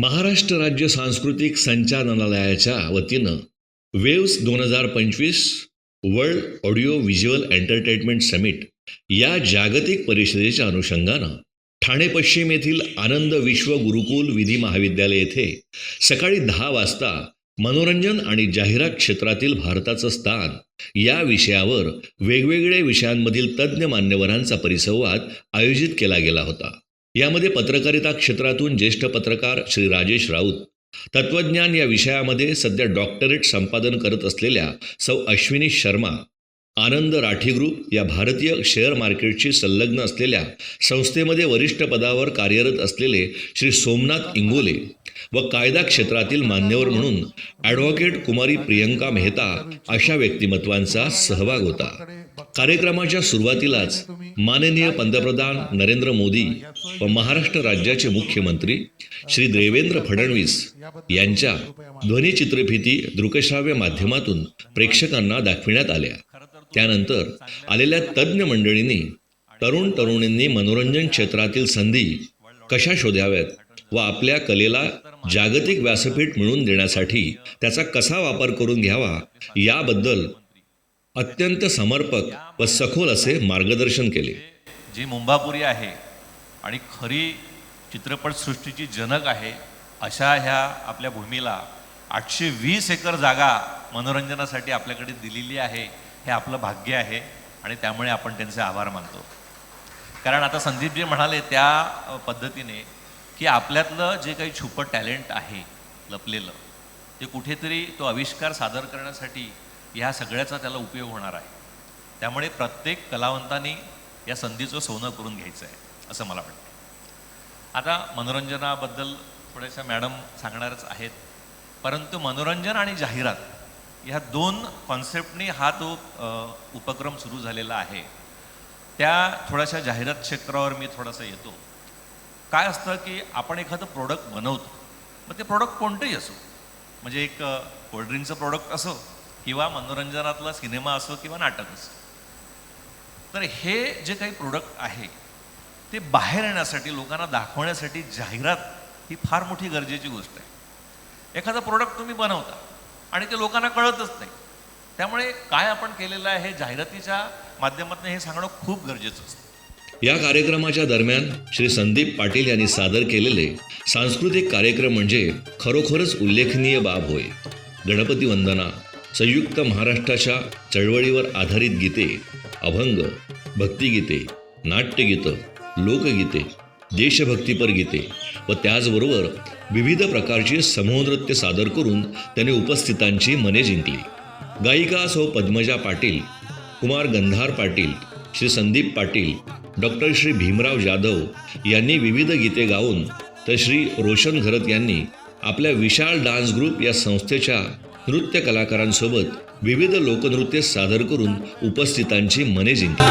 महाराष्ट्र राज्य सांस्कृतिक संचालनालयाच्या वतीनं वेव्स दोन हजार पंचवीस world audio visual entertainment summit या जागतिक परिषदेच्या अनुषंगानं ठाणे पश्चिम येथील आनंद विश्व गुरुकुल विधी महाविद्यालय येथे सकाळी दहा वाजता मनोरंजन आणि जाहिरात क्षेत्रातील भारताचं स्थान या विषयावर वेगवेगळ्या विषयांमधील तज्ज्ञ मान्यवरांचा परिसंवाद आयोजित केला गेला होता. यामध्ये पत्रकारिता क्षेत्रातून ज्येष्ठ पत्रकार श्री राजेश राऊत तत्वज्ञान या विषयामध्ये सध्या डॉक्टरेट संपादन करत असलेल्या सौ अश्विनी शर्मा आनंद राठी ग्रुप या भारतीय शेअर मार्केटशी संलग्न असलेल्या संस्थेमध्ये वरिष्ठ पदावर कार्यरत असलेले श्री सोमनाथ इंगोले व कायदा क्षेत्रातील मान्यवर म्हणून ॲडव्होकेट कुमारी प्रियंका मेहता अशा व्यक्तिमत्वांचा सहभाग होता. कार्यक्रमाच्या सुरुवातीलाच माननीय पंतप्रधान नरेंद्र मोदी व महाराष्ट्र राज्याचे मुख्यमंत्री श्री देवेंद्र फडणवीस यांच्या ध्वनिचित्रफिती दृकश्राव्य माध्यमातून प्रेक्षकांना दाखविण्यात आल्या. त्यानंतर आलेल्या तज्ज्ञ मंडळींनी तरुण तरुणींनी मनोरंजन क्षेत्रातील संधी कशा शोधाव्यात व आपल्या कलेला जागतिक व्यासपीठ मिळवून देण्यासाठी त्याचा कसा वापर करून घ्यावा याबद्दल अत्यंत समर्पक व सखोल असे मार्गदर्शन केले. जी मुंबापुरी आहे आणि खरी चित्रपटसृष्टीची जनक आहे अशा ह्या आपल्या भूमीला आठशे वीस एकर जागा मनोरंजनासाठी आपल्याकडे दिलेली आहे. हे आपलं भाग्य आहे आणि त्यामुळे आपण त्यांचे आभार मानतो. कारण आता संदीप जे म्हणाले त्या पद्धतीने की आपल्यातलं जे काही छुपं टॅलेंट आहे लपलेलं ते कुठेतरी तो आविष्कार सादर करण्यासाठी ह्या सगळ्याचा त्याला उपयोग होणार आहे. त्यामुळे प्रत्येक कलावंतांनी या संधीचं सोनं करून घ्यायचं आहे असं मला वाटतं. आता मनोरंजनाबद्दल थोड्याशा मॅडम सांगणारच आहेत परंतु मनोरंजन आणि जाहिरात ह्या दोन कॉन्सेप्टनी हा तो उपक्रम सुरू झालेला आहे. त्या थोड्याशा जाहिरात क्षेत्रावर मी थोडासा येतो. काय असतं की आपण एखादं प्रोडक्ट बनवतो मग ते प्रोडक्ट कोणतंही असो. म्हणजे एक कोल्ड्रिंकचं प्रोडक्ट असो किंवा मनोरंजनातला सिनेमा असो किंवा नाटक असो. तर हे जे काही प्रोडक्ट आहे ते बाहेर येण्यासाठी लोकांना दाखवण्यासाठी जाहिरात ही फार मोठी गरजेची गोष्ट आहे. एखादं प्रोडक्ट तुम्ही बनवता आणि ते लोकांना कळतच नाही. त्यामुळे काय आपण केलेलं आहे हे जाहिरातीच्या माध्यमातून हे सांगणं खूप गरजेचं असतं. या कार्यक्रमाच्या दरम्यान श्री संदीप पाटील यांनी सादर केलेले सांस्कृतिक कार्यक्रम म्हणजे खरोखरच उल्लेखनीय बाब होय. गणपती वंदना संयुक्त महाराष्ट्राच्या चळवळीवर आधारित गीते अभंग भक्तिगीते नाट्यगीतं लोकगीते देशभक्तीपर गीते व त्याचबरोबर विविध प्रकारची समूहनृत्य सादर करून त्याने उपस्थितांची मने जिंकली. गायिका सौ पद्मजा पाटील कुमार गंधार पाटील श्री संदीप पाटील डॉक्टर श्री भीमराव जाधव यांनी विविध गीते गाऊन तर श्री रोशन घरत यांनी आपल्या विशाल डान्स ग्रुप या संस्थेच्या नृत्य कलाकारांसोबत विविध लोकनृत्य सादर करून उपस्थितांची मने जिंकली.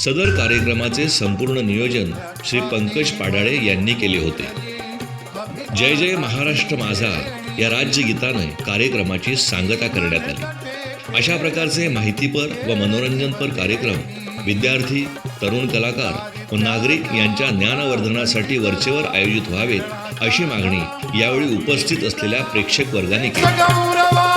सदर कार्यक्रमाचे संपूर्ण नियोजन श्री पंकज पाडाळे यांनी केले होते. जय जय महाराष्ट्र माझा या राज्यगीताने कार्यक्रमाची सांगता करण्यात आली. अशा प्रकारचे माहितीपर व मनोरंजनपर कार्यक्रम विद्यार्थी तरुण कलाकार व नागरिक यांच्या ज्ञानवर्धनासाठी वरचेवर आयोजित व्हावेत अशी मागणी यावेळी उपस्थित असलेल्या प्रेक्षक वर्गाने केली.